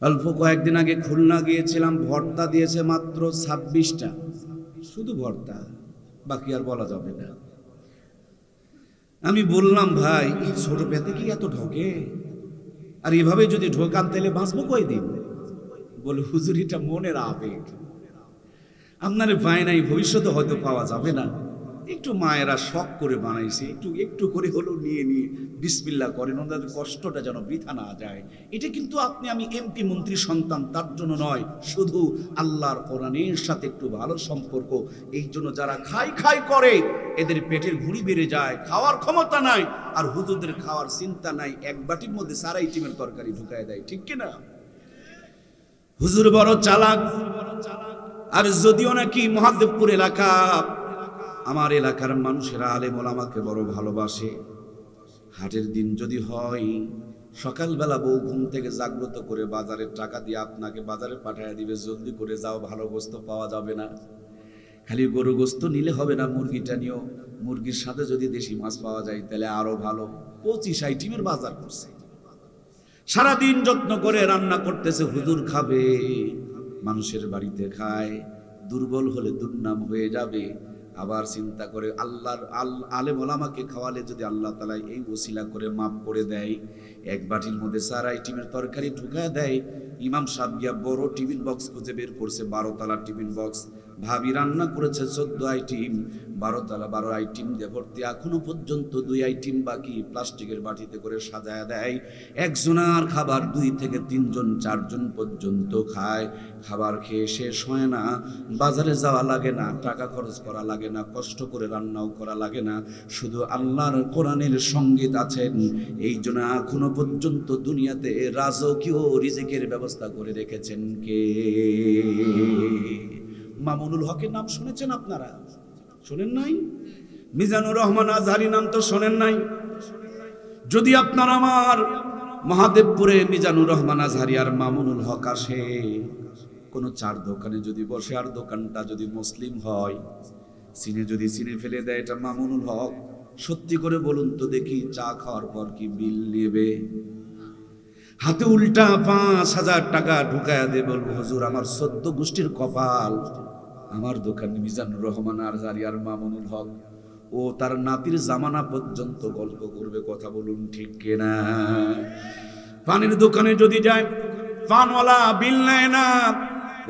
অল্প কয়েকদিন আগে খুলনা গিয়েছিলাম, ভর্তা দিয়েছে মাত্র ছাব্বিশটা। শুধু ভর্তা, বাকি আর বলা যাবে না। আমি বললাম, ভাই, ছোট পেতে কি এত ঢোকে? আর এভাবে যদি ঢোকান, তাহলে বাঁচবো কয়দিন? বলে হুজুরিটা মনের আবেগ। আপনার পায় নাই, ভবিষ্যতে হয়তো পাওয়া যাবে না। একটু মায়েরা শখ করে বানাইছে, একটু একটু করে হলেও নিয়ে নিয়ে বিসমিল্লা করেন, ওনাদের কষ্টটা যেন বৃথা না যায়। এটা কিন্তু আপনি, আমি এমপি মন্ত্রী সন্তান, তার জন্য নয়, শুধু আল্লাহর কোরআনের সাথে একটু ভালো সম্পর্ক। এই জন্য যারা খাই খাই করে, এদের পেটের ভুঁড়ি বেড়ে যায়, খাওয়ার ক্ষমতা নাই, আর হুজুরদের খাওয়ার চিন্তা নাই, এক বাটির মধ্যে সারা আইটেমের তরকারি ঢুকায় দেয়, ঠিক কিনা? হুজুর বড় চালাক, আর যদিও নাকি মহাদেবপুর এলাকা আমার এলাকার মানুষেরা আলেম ওলামাকে বড় ভালোবাসে। হাটের দিন যদি হয়, সকালবেলা বউ ঘুম থেকে জাগ্রত করে বাজারের টাকা দিয়ে আপনাকে বাজারে পাঠিয়ে দিবে, জলদি করে যাও, ভালো গোস্ত পাওয়া যাবে না। খালি গরু গোস্ত নিলে হবে না মুরগিটা নিয়েও মুরগির সাথে যদি দেশি মাছ পাওয়া যায়, তাহলে আরও ভালো। পঁচিশ আইটিমের বাজার করছে। সারাদিন যত্ন করে রান্না করতেছে, হুজুর খাবে, মানুষের বাড়িতে খায়। দুর্বল হলে দুর্নাম হয়ে যাবে। আবার চিন্তা করে, আল্লাহর আল ওলামাকে খাওয়ালে যদি আল্লাহ তালা এই ওসিলা করে মাপ করে দেয়, এক বাটির মধ্যে চার আইটিমের তরকারি ঢুকা দেয়, ইমাম সাবিয়া বড় টিফিন বক্স খুঁজে বের করছে বারো তালা টিফিন বক্স ভাবি রান্না করেছে চোদ্দ আইটিম বারো তালা, বারো আইটিম দিয়ে ভর্তি। এখনও পর্যন্ত দুই আইটিম বাকি প্লাস্টিকের বাটিতে করে সাজায় দেয়। একজনার খাবার দুই থেকে তিনজন, চারজন পর্যন্ত খায়। খাবার খেয়ে শেষ হয় না। বাজারে যাওয়া লাগে না, টাকা খরচ করা লাগে না, কষ্ট করে রান্নাও করা লাগে না। শুধু আল্লাহর কোরআনের সংগীত আছেন। এই জন্য এখনও পর্যন্ত দুনিয়াতে রাজকীয় রিজিকের ব্যবস্থা করে রেখেছেন কে? মামুনুল হকের নাম শুনেছেন আপনারা? শোনেন নাই? মিজানুর রহমান আজহারি নাম তো শোনেন নাই। যদি আপনার আমার মহাদেবপুরে মিজানুর রহমান আজহারি আর মামুনুল হক আসে, কোনো চার দোকানে যদি বসে আর দোকানটা যদি মুসলিম হয়, সিনে যদি সিনে ফেলে দেয় এটা মামুনুল হক, সত্যি করে বলুন তো দেখি চা খাওয়ার পর কি বিল নেবে? হাতে উল্টা পাঁচ হাজার টাকা ঢুকায়া দে বলব, হুজুর, আমার সদ্য গোষ্ঠীর কপাল, আমার দোকান মিজানুর রহমান আর জারিয়ার মামুনুল হক। ও তার নাতির জামানা পর্যন্ত গল্প করবে, কথা বলুন ঠিক কিনা পানির দোকানে যদি যায়, পানওয়ালা বিল নেয় না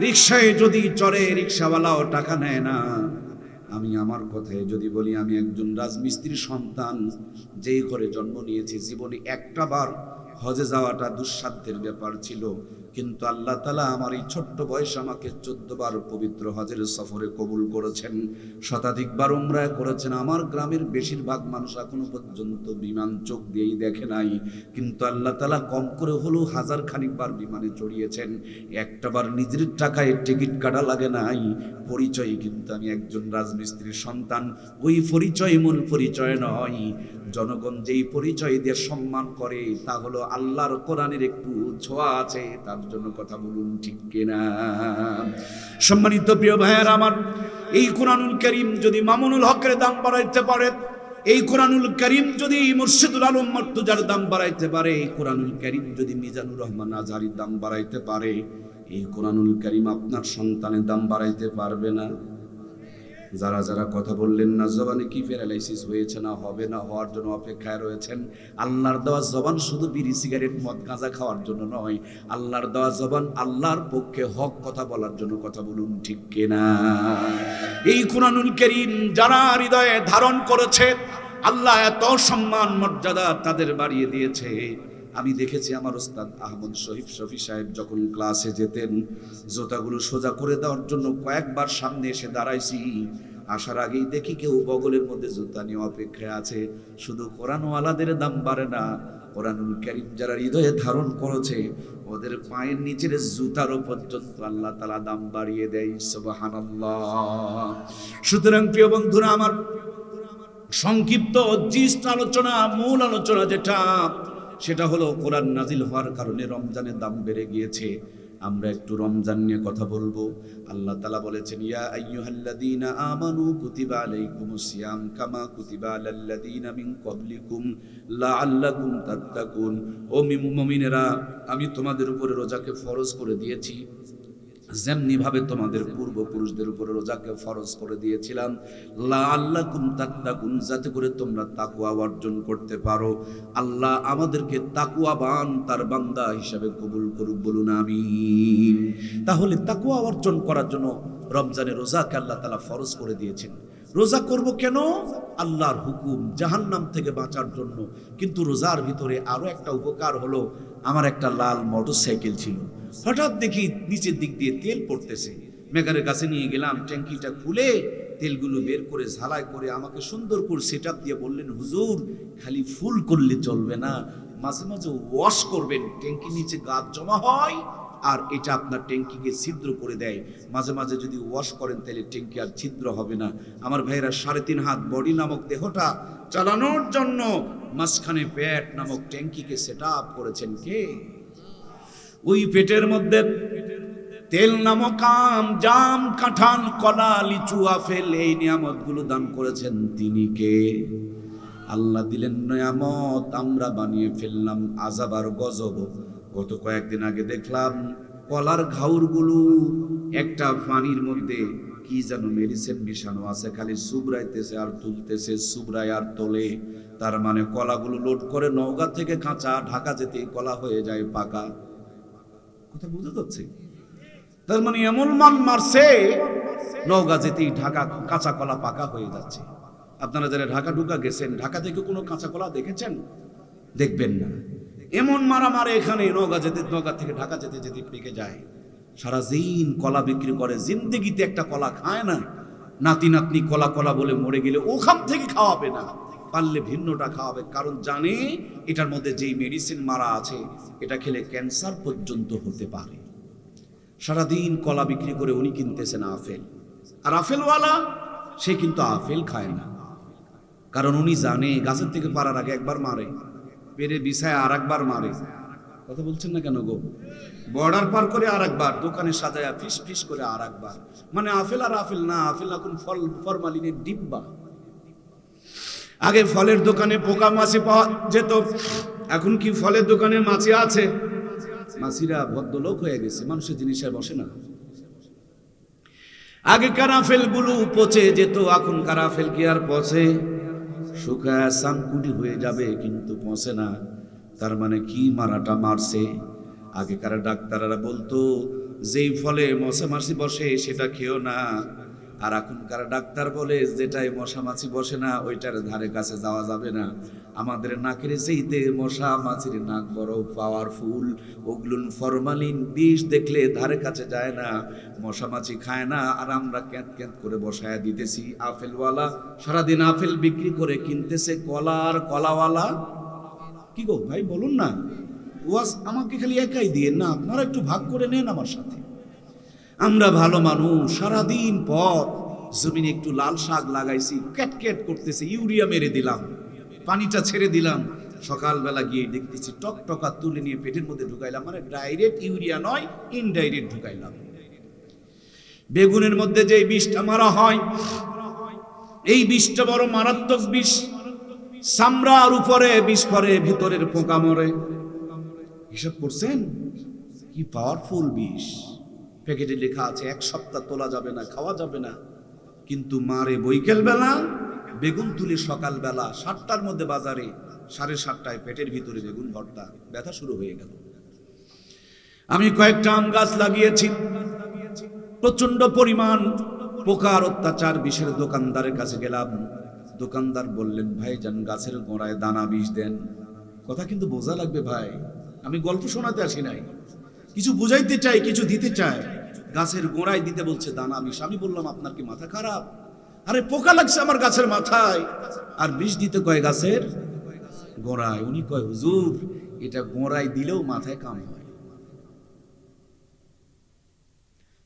রিক্সায় যদি চড়ে রিক্সাওয়ালাও টাকা নেয় না। আমি আমার কথায় যদি বলি, আমি একজন রাজমিস্ত্রির সন্তান, যেই ঘরে জন্ম নিয়েছি, জীবনে একটা বার হজে যাওয়াটা দুঃসাধ্যের ব্যাপার ছিল। কিন্তু আল্লাহ তালা আমার এই ছোট্ট বয়স আমাকে চোদ্দ বার পবিত্র হজের সফরে কবুল করেছেন। শতাধিকবার উমরা করেছেন। আমার গ্রামের বেশিরভাগ মানুষ এখনও পর্যন্ত বিমান চোখ দিয়েই দেখে নাই। কিন্তু আল্লাহ তালা কম করে হলেও হাজার খানিকবার বিমানে চড়িয়েছেন। একটাবার নিজের টাকায় টিকিট কাটা লাগে নাই। পরিচয় কিন্তু আমি একজন রাজমিস্ত্রির সন্তান। ওই পরিচয় মূল পরিচয় নয়। জনগণ যেই পরিচয় দিয়ে সম্মান করে, তা হলো আল্লাহর কোরআনের একটু ছোঁয়া আছে, তার জন্য কথা বলুন, ঠিক কিনা? সম্মানিত প্রিয় ভাইয়ের আমার, এই কোরআনুল করিম যদি মামুনুল হকের দাম বাড়াইতে পারে, এই কোরআনুল করিম যদি মুর্শিদুল আলম মর্তুজার দাম বাড়াইতে পারে, এই কোরআনুল করিম যদি মিজানুর রহমান আজহারির দাম বাড়াইতে পারে, এই কোরআনুল করিম আপনার সন্তানের দাম বাড়াইতে পারবে না। যারা যারা কথা বললেন না, জবানে কি প্যারালাইসিস হয়েছে না, হবে না, হওয়ার জন্য অপেক্ষায় রয়েছেন? আল্লাহর দেওয়া জবান শুধু বিড়ি সিগারেট মদ, গাঁজা খাওয়ার জন্য নয়। আল্লাহর দেওয়া জবান আল্লাহর পক্ষে হক কথা বলার জন্য কথা বলুন ঠিক কিনা? এই কোরআনুল করিম যারা হৃদয়ে ধারণ করেছে, আল্লাহ এত সম্মান মর্যাদা তাদের বাড়িয়ে দিয়েছে। আমি দেখেছি আমার ওস্তাদ আহমদ শহীদ শফি সাহেব যখন ক্লাসে যেতেন, জোতাগুলো সোজা করে দেওয়ার জন্য কয়েকবার সামনে এসে দাঁড়াইছি। আসার আগেই দেখি কেউ বগলের মধ্যে জুতা নিয়ে অপেক্ষায় আছে। শুধু কোরআনওয়ালাদের দাম বাড়ে না, কোরআনুল করিম যারা হৃদয়ে ধারণ করেছে, ওদের পায়ের নিচের জুতারও পর্যন্ত আল্লাহ তালা দাম বাড়িয়ে দেয়, সুবহানাল্লাহ। সুতরাং প্রিয় বন্ধুরা, আমার সংক্ষিপ্ত, জিষ্ট আলোচনা, মূল আলোচনা যেটা সেটা হলো কোরআন নাজিল হওয়ার কারণে রমজানের দাম বেড়ে গিয়েছে। আমরা একটু রমজান নিয়ে কথা বলব। আল্লাহ তালা বলেছেন, ইয়া আইয়ুহাল্লাযীনা আমানু কুতিবা আলাইকুমুস সিয়াম কামা কুতিবা আলাল্লাযীনা মিন ক্বাবলিকুম লাআল্লাকুম তাত্তাকুন। ও মুমিনেরা, আমি তোমাদের উপরে রোজাকে ফরজ করে দিয়েছি। যেমনি ভাবে তোমাদের পূর্বপুরুষদের উপরে রোজাকে ফরজ করে দিয়েছিলাম লা আল্লাহ কুম তাত্তাকুন, যাতে করে তোমরা তাকুয়া অর্জন করতে পারো। আল্লাহ আমাদেরকে তাকুয়াবান তার বান্দা হিসাবে কবুল করুক বলুন আমি তাহলে তাকুয়া অর্জন করার জন্য রমজানের রোজাকে আল্লাহ তালা ফরজ করে দিয়েছেন। রোজা করব কেন? আল্লাহর হুকুম, জাহান্নাম থেকে বাঁচার জন্য। কিন্তু রোজার ভিতরে আরও একটা উপকার হলো, আমার একটা লাল মোটরসাইকেল ছিল। হঠাৎ দেখি নিচের দিক দিয়ে তেল পড়তেছে। মেকারের কাছে নিয়ে গেলাম, ট্যাঙ্কিটা খুলে তেলগুলো বের করে ঝালাই করে আমাকে সুন্দর করে সেট দিয়ে বললেন, হুজুর, খালি ফুল করলে চলবে না। মাঝে মাঝে ওয়াশ করবেন ট্যাঙ্কি নিচে গাছ জমা হয় আর এটা আপনার ট্যাঙ্কিকে ছিদ্র করে দেয়। মাঝে মাঝে যদি ওয়াশ করেন, তাহলে ট্যাঙ্কি আর ছিদ্র হবে না। আমার ভাইয়েরা, সাড়ে তিন হাত বডি নামক দেহটা চালানোর জন্য মাঝখানে পেট নামক ট্যাঙ্কিকে সেট করেছেন কে? ওই পেটের মধ্যে তেল নামক আম, জাম, কাঁঠাল, কলা, লিচু আফেল এই নিয়ামতগুলো দান করেছেন তিনি কে? আল্লাহ দিলেন নিয়ামত, আমরা বানিয়ে ফেললাম আজাব আর গজব। গত কয়েকদিন আগে দেখলাম কলার ঘাউরগুলো একটা পানির মধ্যে কি যেন মেডিসিন মিশানো আছে, খালি সুবরাইতেছে আর তুলতেছে, সুবরাই আর তোলে। তার মানে কলাগুলো লোড করে নওগাঁ থেকে কাঁচা ঢাকা যেতে কলা হয়ে যায় পাকা। কথা বুঝতে যাচ্ছে তার মানে এমন মান মারছে, নওগাঁ যেতেই ঢাকা কাঁচা কলা পাকা হয়ে যাচ্ছে। আপনারা যারা ঢাকা ঢুকা গেছেন, ঢাকা থেকে কোনো কাঁচা কলা দেখেছেন? দেখবেন না। এমন মারা মারে এখানে, নওগাঁ যেতে, নওগাঁ থেকে ঢাকা যেতে যেতে পেকে যায়। সারা দিন কলা বিক্রি করে, জিন্দেগিতে একটা কলা খায় না। নাতি নাতনি কলা কলা বলে মরে গেলে ওখান থেকে খাওয়াবে না। পারলে ভিন্নটা খাওয়াবে। কারণ জানে, এটার মধ্যে যেই মেডিসিন মারা আছে, এটা খেলে ক্যান্সার পর্যন্ত হতে পারে। সারাদিন কলা বিক্রি করে উনি কিনতেছেন আপেল। আর আপেলওয়ালা, সে কিন্তু আপেল খায় না। কারণ উনি জানে, গাছের থেকে পারার আগে একবার মারে। পেরে বিছায় আর একবার মারে। কথা বলছেন না কেন গো? বর্ডার পার করে আর একবার দোকানে সাজায়া ফিস ফিস করে আর একবার মানে আপেল আর আপেল না আপেল এখন ফল, ফরমালিনের ডিব্বা। আগে ফলের দোকানে পোকা মাছি পাওয়া যেত, এখন কি ফলের দোকানে মাছি আছে? মাছিরা ভদ্রলোক হয়ে গেছে, মানুষের জিনিসে বসে না। আগে কারাফেলগুলো পচে যেত এখন কারাফেল কি আর পচে? শুকায় সাংকুটি হয়ে যাবে, কিন্তু পচে না। তার মানে কি মারাটা মারছে? আগেকার ডাক্তাররা বলতো, যেই ফলে মশা মারছি বসে, সেটা খেও না। আর এখনকার ডাক্তার বলে, যেটাই মশা মাছি বসে না, ওইটার ধারে কাছে যাওয়া যাবে না। আমাদের নাকের সেইতে মশা মাছির নাক বড় পাওয়ারফুল ওগুলো ফরমালিন বিষ দেখলে ধারে কাছে যায় না। মশা মাছি খায় না, আর আমরা ক্যাঁত ক্যাঁত করে বসায় দিতেছি। আপেলওয়ালা সারাদিন আপেল বিক্রি করে কিনতেছে কলা আর কলাওয়ালা। কি গো, ভাই বলুন না ওয়াজ আমাকে খালি একাই দিয়ে, না, আপনারা একটু ভাগ করে নেন আমার সাথে। আমরা ভালো মানুষ, সারাদিন পর জমিনে একটু লাল শাক লাগাইছি, ক্যাট ক্যাট করতেছে, ইউরিয়া মেরে দিলাম, পানিটা ছেড়ে দিলাম। সকালবেলা গিয়ে দেখতেছি, টক টকা তুলে নিয়ে পেটের মধ্যে ঢুকাইলাম মানে ডাইরেক্ট ইউরিয়া নয় ইনডাইরেক্ট ঢুকাইলাম। বেগুনের মধ্যে যে বিষটা মারা হয়, এই বিষটা বড় মারাত্মক বিষ। সামরার উপরে বিষ পরে, ভিতরের পোকা মরে। হিসাব করছেন? কি পাওয়ারফুল বিষ। প্যাকেটে লেখা আছে, এক সপ্তাহ তোলা যাবে না, খাওয়া যাবে না। কিন্তু মারে বৈকাল বেলা বেগুন তুলে সকাল বেলা সাতটার মধ্যে বাজারে, সাড়ে সাতটায় পেটের ভিতরে বেগুন ভর্তা, ব্যথা শুরু হয়ে গেল। আমি কয়েকটা আম গাছ লাগিয়েছি। প্রচণ্ড পরিমাণ পোকার অত্যাচার, বিষের দোকানদারের কাছে গেলাম। দোকানদার বললেন ভাই যান গাছের গোড়ায় দানা বিষ দেন। কথা কিন্তু বোঝা লাগবে ভাই। আমি গল্প শোনাতে আসি নাই। কিছু বুঝাইতে চাই, কিছু দিতে চাই। গাছের গোড়ায় দিতে বলছে, দানা বিষ আমি বললাম, আপনার কি মাথা খারাপ? আরে, পোকা লাগছে আমার গাছের মাথায়। আর বিষ দিতে কয় গাছের? গোড়ায়। উনি কয়, হুজুর, এটা গোড়ায় দিলেও মাথায় কাম হয়।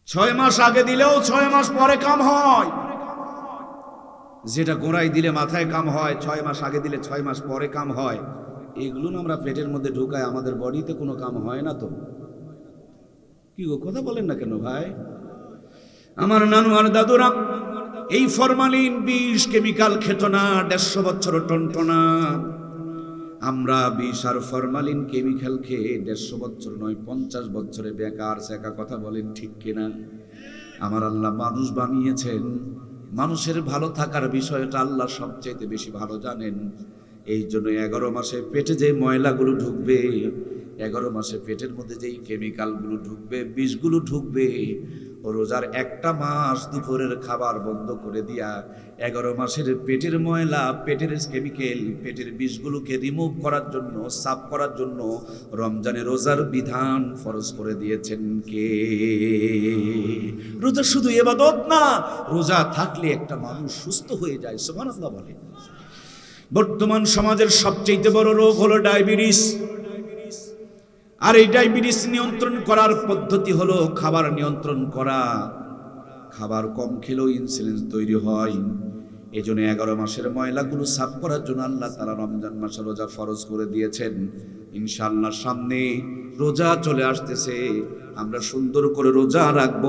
ছয় মাস আগে দিলেও ছয় মাস পরে কাম হয়। যেটা গোড়ায় দিলে মাথায় কাম হয়, ছয় মাস আগে দিলে ছয় মাস পরে কাম হয়। এগুলো আমরা পেটের মধ্যে ঢুকায়, আমাদের বডিতে কোনো কাম হয় না তো। কি গো, কথা বলেন না কেন ভাই? আমার নানু আর দাদুরা, এই ফরমালিন বিষ কেমিক্যাল খেত না দেড়শো বছর টনটনা। আমরা বিষ আর ফরমালিন কেমিক্যাল খেয়ে দেড়শো বছর নয়, পঞ্চাশ বছরে বেকার সেকা কথা বলেন ঠিক কিনা? আমার আল্লাহ মানুষ বানিয়েছেন। মানুষের ভালো থাকার বিষয়টা আল্লাহ সবচাইতে বেশি ভালো জানেন। এই জন্য এগারো মাসে পেটে যে ময়লাগুলো ঢুকবে এগারো মাসে পেটের মধ্যে যেই কেমিক্যালগুলো ঢুকবে, বিষগুলো ঢুকবে রোজার একটা মাস দুপুরের খাবার বন্ধ করে দিয়া এগারো মাসের পেটের ময়লা, পেটের কেমিক্যাল পেটের বিষগুলোকে রিমুভ করার জন্য, সাফ করার জন্য রমজানে রোজার বিধান ফরজ করে দিয়েছেন কে? রোজা শুধু এবাদত না, রোজা থাকলে একটা মানুষ সুস্থ হয়ে যায়, সুবহানাল্লাহ বলে। বর্তমান সমাজের সবচেয়ে বড় রোগ হলো ডায়াবেটিস। আর এই ডায়াবেটিস নিয়ন্ত্রণ করার পদ্ধতি হলো খাবার নিয়ন্ত্রণ করা। খাবার কম খেলেও ইনসুলিন তৈরি হয়। এই জন্য এগারো মাসের ময়লাগুলো সাফ করার জন্য আল্লাহ তারা রমজান মাসে রোজা ফরজ করে দিয়েছেন। ইনশাআল্লাহ সামনে রোজা চলে আসতেছে। আমরা সুন্দর করে রোজা রাখব,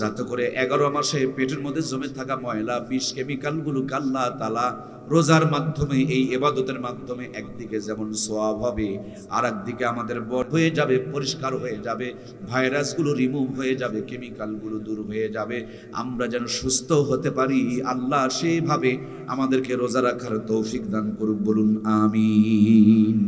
যাতে করে এগারো মাসে পেটের মধ্যে জমে থাকা ময়লা, বিষ কেমিক্যালগুলোকে আল্লাহ তালা রোজার মাধ্যমে, এই এবাদতের মাধ্যমে একদিকে যেমন সোয়াব হবে আর একদিকে আমাদের বড় হয়ে যাবে, পরিষ্কার হয়ে যাবে ভাইরাসগুলো রিমুভ হয়ে যাবে কেমিক্যালগুলো দূর হয়ে যাবে। আমরা যেন সুস্থ হতে পারি, আল্লাহ সেইভাবে আমাদেরকে রোজা রাখার তৌফিক দান করুক, বলুন আমিন।